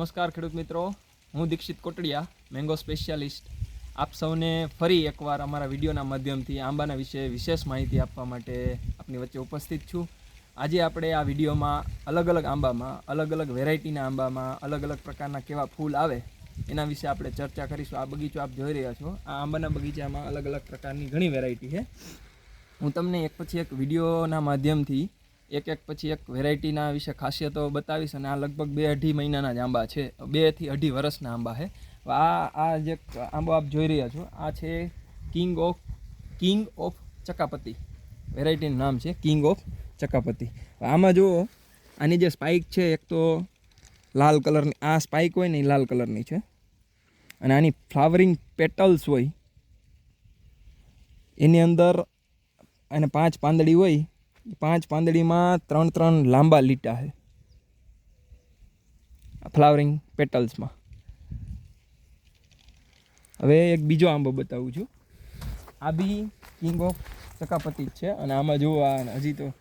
નમસ્કાર ખેડૂત મિત્રો, હું દીક્ષિત કોટડિયા, મેંગો સ્પેશિયાલિસ્ટ. આપ સૌને ફરી એકવાર અમારા વિડીયોના માધ્યમથી આંબાના વિશે વિશેષ માહિતી આપવા માટે આપની વચ્ચે ઉપસ્થિત છું. આજે આપણે આ વિડીયોમાં અલગ અલગ આંબામાં, અલગ અલગ વેરાયટીના આંબામાં, અલગ અલગ પ્રકારના કેવા ફૂલ આવે એના વિશે આપણે ચર્ચા કરીશું. આ બગીચો આપ જોઈ રહ્યા છો. આ આંબાના બગીચામાં અલગ અલગ પ્રકારની ઘણી વેરાયટી છે. હું તમને એક પછી એક વિડીયોના માધ્યમથી એક એક પછી એક વેરાયટીના વિશે ખાસિયતો બતાવીશ અને આ લગભગ બે અઢી મહિનાના જ આંબા છે. બેથી અઢી વર્ષના આંબા છે. આ આ જે આંબો આપ જોઈ રહ્યા છો, આ છે કિંગ ઓફ કિંગ ઓફ ચકાપતિ વેરાયટીનું નામ છે કિંગ ઓફ ચકાપતિ આમાં જુઓ, આની જે સ્પાઇક છે, એક તો લાલ કલરની, આ સ્પાઇક હોય ને એ લાલ કલરની છે. અને આની ફ્લાવરિંગ પેટલ્સ હોય. એની અંદર અને પાંચ પાંદડી હોય પાંચ પાંદડીમાં ત્રણ ત્રણ લાંબા લીટા છે. ફ્લાવરિંગ પેટલ્સમાં. હવે એક બીજો આંબો બતાવું છું. આ બી કિંગ ઓફ જ છે અને આમાં જુઓ આ હજી તો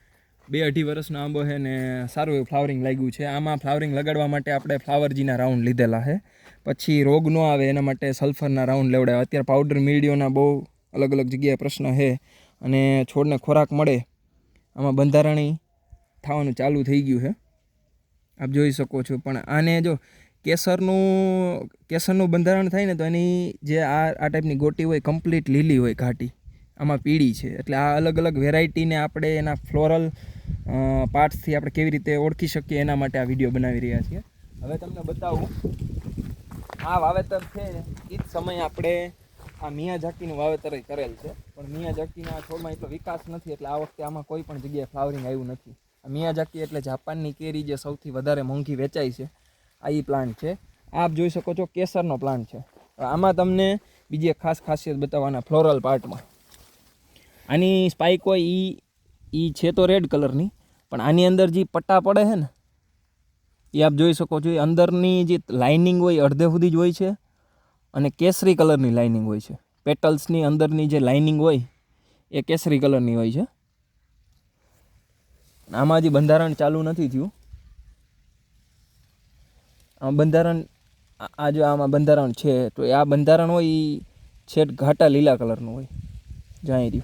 બે અઢી વર્ષનો આંબો છે ને સારું એવું ફ્લાવરિંગ લાગ્યું છે. આમાં ફ્લાવરિંગ લગાડવા માટે આપણે ફ્લાવરજીના રાઉન્ડ લીધેલા છે. પછી રોગ ન આવે એના માટે સલ્ફરના રાઉન્ડ લેવડાવ્યા. અત્યારે પાવડર મીડિયોના બહુ અલગ અલગ જગ્યાએ પ્રશ્ન છે અને છોડને ખોરાક મળે આમાં બંધારણી થવાનું ચાલુ થઈ ગયું છે. આપ જોઈ શકો છો, પણ આને જો કેસરનું કેસરનું બંધારણ થાય ને તો એની જે આ આ ટાઈપની ગોટી હોય કમ્પ્લીટ લીલી હોય ઘાટી. આમાં પીળી છે. એટલે આ અલગ અલગ વેરાયટીને આપણે એના ફ્લોરલ પાર્ટ્સથી આપણે કેવી રીતે ઓળખી શકીએ એના માટે આ વીડિયો બનાવી રહ્યા છીએ. હવે તમને બતાવું, આ વાવેતર છે એ જ સમયે આપણે આ મિયા ઝાકીનું વાવેતર કરેલ છે. પણ મિયા ઝાકીના છોડમાં એટલો વિકાસ નથી, એટલે આ વખતે આમાં કોઈ પણ જગ્યાએ ફ્લાવરિંગ આવ્યું નથી. આ મિયા ઝાકી એટલે જાપાનની કેરી જે સૌથી વધારે મોંઘી વેચાય છે, આ એ પ્લાન્ટ છે. આપ જોઈ શકો છો કેસરનો પ્લાન્ટ છે. આમાં તમને બીજી એક ખાસ ખાસિયત બતાવવાના ફ્લોરલ પાર્ટમાં આની સ્પાઇક હોય એ એ છે તો રેડ કલરની પણ આની અંદર જે પટ્ટા પડે છે ને એ આપ જોઈ શકો છો એ અંદરની જે લાઇનિંગ હોય અડધે સુધી જ હોય છે. અને કેસરી કલરની લાઇનિંગ હોય છે. પેટલ્સની અંદરની જે લાઇનિંગ હોય, એ કેસરી કલરની હોય છે. આમાં હજી બંધારણ ચાલુ નથી થયું. આ બંધારણ, આ- જો આમાં બંધારણ છે, તો આ બંધારણ હોય એ છેટ ઘાટા લીલા કલરનું હોય. જાણી રહ્યું.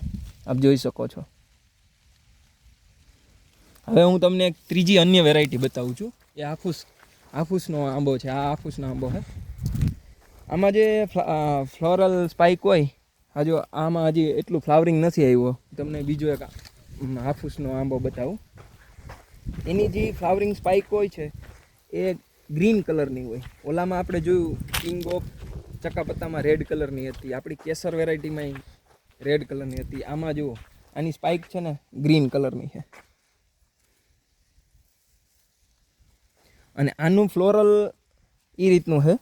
આપ જોઈ શકો છો. હવે હું તમને એક ત્રીજી અન્ય વેરાયટી બતાવું છું. એ આફૂસ આફૂસનો આંબો છે. આ આફૂસનો આંબો છે આમાં જે ફ્લોરલ સ્પાઇક હોય, આ જો આમાં હજી એટલું ફ્લાવરિંગ નથી આવ્યું. તમને બીજો એક હાફૂસનો આંબો બતાવું. એની જે ફ્લાવરિંગ સ્પાઇક હોય છે, એ ગ્રીન કલરની હોય. ઓલામાં આપણે જોયું કિંગ ઓફ ચકાપત્તામાં રેડ કલરની હતી. આપણી કેસર વેરાયટીમાં રેડ કલરની હતી. આમાં જુઓ, આની સ્પાઇક છે ને ગ્રીન કલરની છે. અને આનું ફ્લોરલ એ રીતનું છે.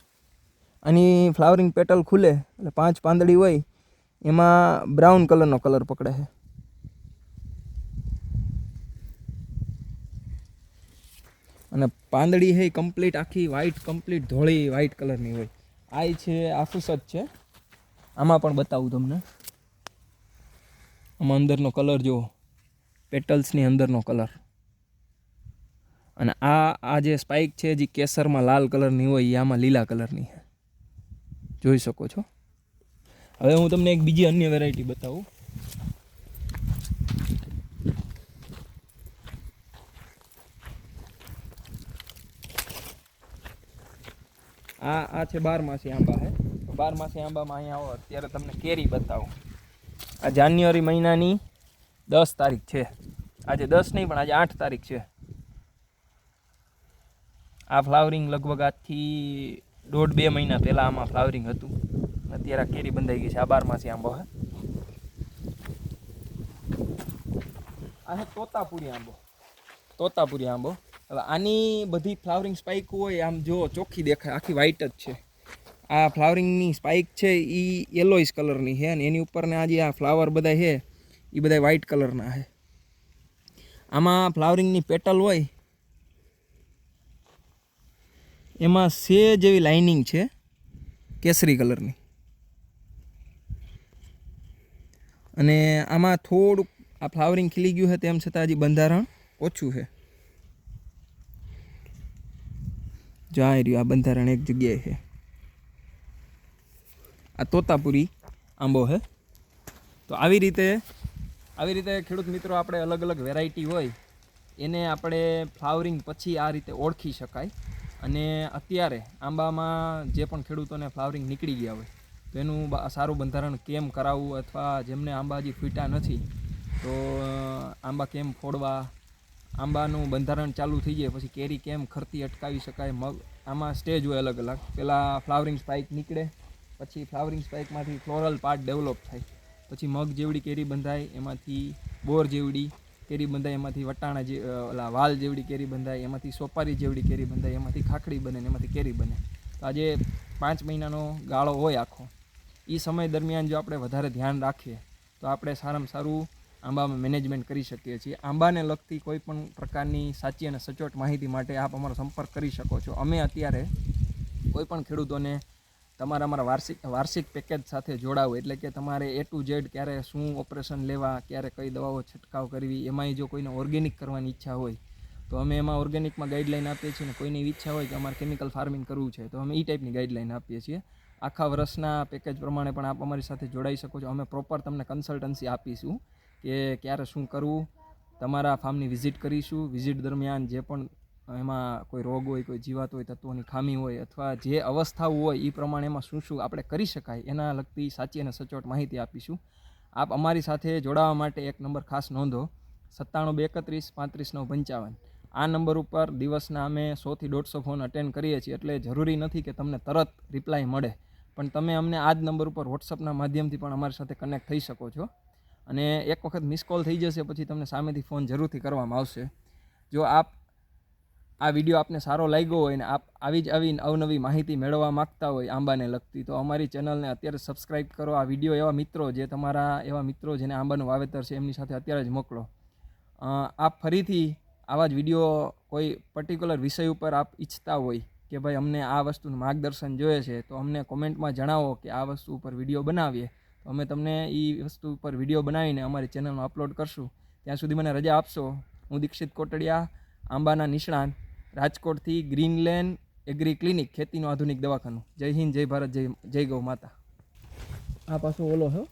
આની ફ્લાવરિંગ પેટલ ખુલે, એટલે પાંચ પાંદડી હોય, એમાં બ્રાઉન કલરનો કલર પકડે છે. અને પાંદડી છે કમ્પ્લીટ આખી વ્હાઈટ કમ્પ્લીટ ધોળી વ્હાઈટ કલરની હોય. આ છે આફૂસ જ છે. આમાં પણ બતાવું તમને. આમાં અંદરનો કલર જુઓ. પેટલ્સની અંદરનો કલર અને આ આ જે સ્પાઇક છે, જે કેસરમાં લાલ કલરની હોય એ આમાં લીલા કલરની છે. જોઈ શકો છો. હવે હું તમને એક બીજી અન્ય વેરાયટી બતાવું. આ આ છે બારમાસી આંબા છે બારમાસી આંબામાં અહીંયા આવો, અત્યારે તમને કેરી બતાવું. આ જાન્યુઆરી મહિનાની દસ તારીખ છે. આજે દસ નહીં, પણ આજે આઠ તારીખ છે. આ ફ્લાવરિંગ લગભગ આજથી દોઢ બે મહિના પહેલાં આમાં ફ્લાવરિંગ હતું. અત્યારે કેરી બંધાઈ ગઈ છે. આ બારમાસી આંબો, હે. આ તોતાપુરી આંબો. તોતાપુરી આંબો. હવે આની બધી ફ્લાવરિંગ સ્પાઇક હોય, આમ જો ચોખ્ખી દેખાય. આખી વ્હાઈટ જ છે. આ ફ્લાવરિંગની સ્પાઇક છે એ યલોઇશ કલરની છે અને એની ઉપરને આ જે આ ફ્લાવર બધા છે એ બધા વ્હાઇટ કલરના છે. આમાં ફ્લાવરિંગની પેટલ હોય એમાં સે જેવી લાઇનિંગ છે કેસરી કલરની. અને આમાં થોડુંક આ ફ્લાવરિંગ ખીલી ગયું છે તેમ છતાં હજી બંધારણ ઓછું છે જો રહ્યું આ બંધારણ એક જગ્યાએ છે આ તોતાપુરી આંબો છે તો આવી રીતે આવી રીતે ખેડૂત મિત્રો આપણે અલગ અલગ વેરાયટી હોય, એને આપણે ફ્લાવરિંગ પછી આ રીતે ઓળખી શકાય. અને અત્યારે આંબામાં જે પણ ખેડૂતોને ફ્લાવરિંગ નીકળી ગયા હોય, તો એનું સારું બંધારણ કેમ કરાવવું અથવા જેમને આંબા હજી ફૂટ્યા નથી, તો આંબા કેમ ફોડવા, આંબાનું બંધારણ ચાલુ થઈ જાય પછી કેરી કેમ ખરતી અટકાવી શકાય, મગ, આમાં સ્ટેજ હોય અલગ અલગ. પહેલાં ફ્લાવરિંગ સ્પાઇક નીકળે, પછી ફ્લાવરિંગ સ્પાઇકમાંથી ફ્લોરલ પાર્ટ ડેવલપ થાય. પછી મગ જેવડી કેરી બંધાય, એમાંથી બોર જેવડી કેરી બંધાય, એમાંથી વટાણા જે ઓલા વાલ જેવડી કેરી બંધાય, એમાંથી સોપારી જેવડી કેરી બંધાય, એમાંથી ખાખડી બને એમાંથી કેરી બને. તો આજે પાંચ મહિનાનો ગાળો હોય આખો. એ સમય દરમિયાન જો આપણે વધારે ધ્યાન રાખીએ, તો આપણે સારામાં સારું આંબામાં મેનેજમેન્ટ કરી શકીએ છીએ. આંબાને લગતી કોઈ પણ પ્રકારની સાચી અને સચોટ માહિતી માટે આપ અમારો સંપર્ક કરી શકો છો. અમે અત્યારે કોઈ પણ ખેડૂતોને તમારા અમારા વાર્ષિક વાર્ષિક પેકેજ સાથે જોડાવું. એટલે કે તમારે એ ટુ ઝેડ ક્યારે શું ઓપરેશન લેવા, ક્યારે કઈ દવાઓ છંટકાવ કરવી, એમાંય જો કોઈને ઓર્ગેનિક કરવાની ઈચ્છા હોય, તો અમે એમાં ઓર્ગેનિકમાં ગાઈડલાઈન આપીએ છીએ અને કોઈની ઈચ્છા હોય કે અમારે કેમિકલ ફાર્મિંગ કરવું છે, તો અમે એ ટાઈપની ગાઈડલાઈન આપીએ છીએ. આખા વર્ષના પેકેજ પ્રમાણે પણ આપ અમારી સાથે જોડાઈ શકો છો. અમે પ્રોપર તમને કન્સલ્ટન્સી આપીશું કે ક્યારે શું કરવું, તમારા ફાર્મની વિઝિટ કરીશું. વિઝિટ દરમિયાન જે પણ એમાં કોઈ રોગ હોય, કોઈ જીવાત હોય, તત્વોની ખામી હોય અથવા જે અવસ્થાઓ હોય એ પ્રમાણે એમાં શું શું આપણે કરી શકાય એના લગતી સાચી અને સચોટ માહિતી આપીશું. આપ અમારી સાથે જોડાવા માટે એક નંબર ખાસ નોંધો, સત્તાણું બે એકત્રીસ પાંત્રીસ નવ પંચાવન. આ નંબર ઉપર દિવસના અમે સોથી દોઢસો ફોન અટેન્ડ કરીએ છીએ એટલે જરૂરી નથી કે તમને તરત રિપ્લાય મળે. પણ તમે અમને આ જ નંબર ઉપર વોટ્સઅપના માધ્યમથી પણ અમારી સાથે કનેક્ટ થઈ શકો છો. અને એક વખત મિસ કોલ થઈ જશે, પછી તમને સામેથી ફોન જરૂરથી કરવામાં આવશે. જો આપ આ વીડિયો આપને સારો લાગ્યો હોય ને આપ આવી જ આવી અવનવી માહિતી મેળવવા માંગતા હોય આંબાને લગતી, તો અમારી ચેનલને અત્યારે સબસ્ક્રાઇબ કરો. આ વીડિયો એવા મિત્રો જે તમારા, એવા મિત્રો જેને આંબાનું વાવેતર છે, એમની સાથે અત્યારે જ મોકલો. આપ ફરીથી આવા જ વીડિયો કોઈ પર્ટિક્યુલર વિષય ઉપર આપ ઈચ્છતા હોય કે ભાઈ અમને આ વસ્તુનું માર્ગદર્શન જોઈએ છે, તો અમને કોમેન્ટમાં જણાવો કે આ વસ્તુ ઉપર વીડિયો બનાવીએ. તો અમે તમને એ વસ્તુ ઉપર વીડિયો બનાવીને અમારી ચેનલમાં અપલોડ કરશું. ત્યાં સુધી મને રજા આપશો. હું દીક્ષિત કોટડિયા, આંબાના નિષ્ણાંત. રાજકોટથી ગ્રીનલેન્ડ એગ્રી ક્લિનિક, ખેતીનું આધુનિક દવાખાનું. જય હિન્દ, જય ભારત, જય જય ગૌ માતા. આ પાછો ઓલો હો.